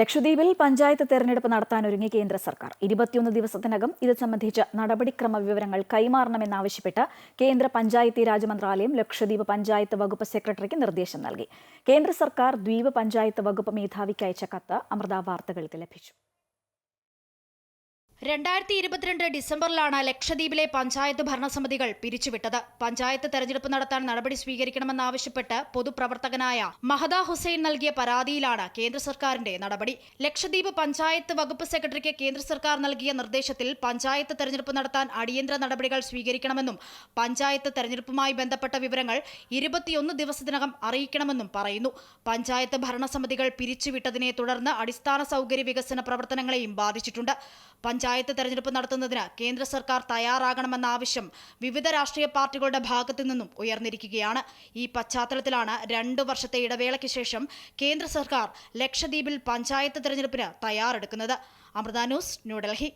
ലക്ഷദ്വീപിൽ പഞ്ചായത്ത് തെരഞ്ഞെടുപ്പ് നടത്താനൊരുങ്ങി കേന്ദ്ര സർക്കാർ. ഇരുപത്തിയൊന്ന് ദിവസത്തിനകം ഇത് സംബന്ധിച്ച നടപടിക്രമ വിവരങ്ങൾ കൈമാറണമെന്നാവശ്യപ്പെട്ട് കേന്ദ്ര പഞ്ചായത്തി രാജ് മന്ത്രാലയം ലക്ഷദ്വീപ് പഞ്ചായത്ത് വകുപ്പ് സെക്രട്ടറിക്ക് നിർദ്ദേശം നൽകി. കേന്ദ്ര സർക്കാർ ദ്വീപ് പഞ്ചായത്ത് വകുപ്പ് മേധാവിക്ക് അയച്ച കത്ത് അമൃത വാർത്തകൾക്ക് ലഭിച്ചു. രണ്ടായിരത്തി ഇരുപത്തിരണ്ട് ഡിസംബറിലാണ് ലക്ഷദ്വീപിലെ പഞ്ചായത്ത് ഭരണസമിതികൾ പിരിച്ചുവിട്ടത്. പഞ്ചായത്ത് തെരഞ്ഞെടുപ്പ് നടത്താൻ നടപടി സ്വീകരിക്കണമെന്നാവശ്യപ്പെട്ട് പൊതുപ്രവർത്തകനായ മഹദ ഹുസൈൻ നൽകിയ പരാതിയിലാണ് കേന്ദ്ര സർക്കാരിന്റെ നടപടി. ലക്ഷദ്വീപ് പഞ്ചായത്ത് വകുപ്പ് സെക്രട്ടറിക്ക് കേന്ദ്ര സർക്കാർ നൽകിയ നിർദ്ദേശത്തിൽ പഞ്ചായത്ത് തെരഞ്ഞെടുപ്പ് നടത്താൻ അടിയന്തര നടപടികൾ സ്വീകരിക്കണമെന്നും പഞ്ചായത്ത് തെരഞ്ഞെടുപ്പുമായി ബന്ധപ്പെട്ട വിവരങ്ങൾ ഇരുപത്തിയൊന്ന് ദിവസത്തിനകം അറിയിക്കണമെന്നും പറയുന്നു. പഞ്ചായത്ത് ഭരണസമിതികൾ പിരിച്ചുവിട്ടതിനെ തുടർന്ന് അടിസ്ഥാന സൗകര്യ വികസന പ്രവർത്തനങ്ങളെയും ബാധിച്ചിട്ടുണ്ട്. പഞ്ചായത്ത് തെരഞ്ഞെടുപ്പ് നടത്തുന്നതിന് കേന്ദ്ര സർക്കാർ തയ്യാറാകണമെന്ന ആവശ്യം വിവിധ രാഷ്ട്രീയ പാർട്ടികളുടെ ഭാഗത്തു നിന്നും ഉയർന്നിരിക്കുകയാണ്. ഈ പശ്ചാത്തലത്തിലാണ് രണ്ടു വർഷത്തെ ഇടവേളയ്ക്ക് ശേഷം കേന്ദ്ര സർക്കാർ ലക്ഷദ്വീപിൽ പഞ്ചായത്ത് തെരഞ്ഞെടുപ്പിന് തയ്യാറെടുക്കുന്നത്. അമൃത ന്യൂസ് ന്യൂഡൽഹി.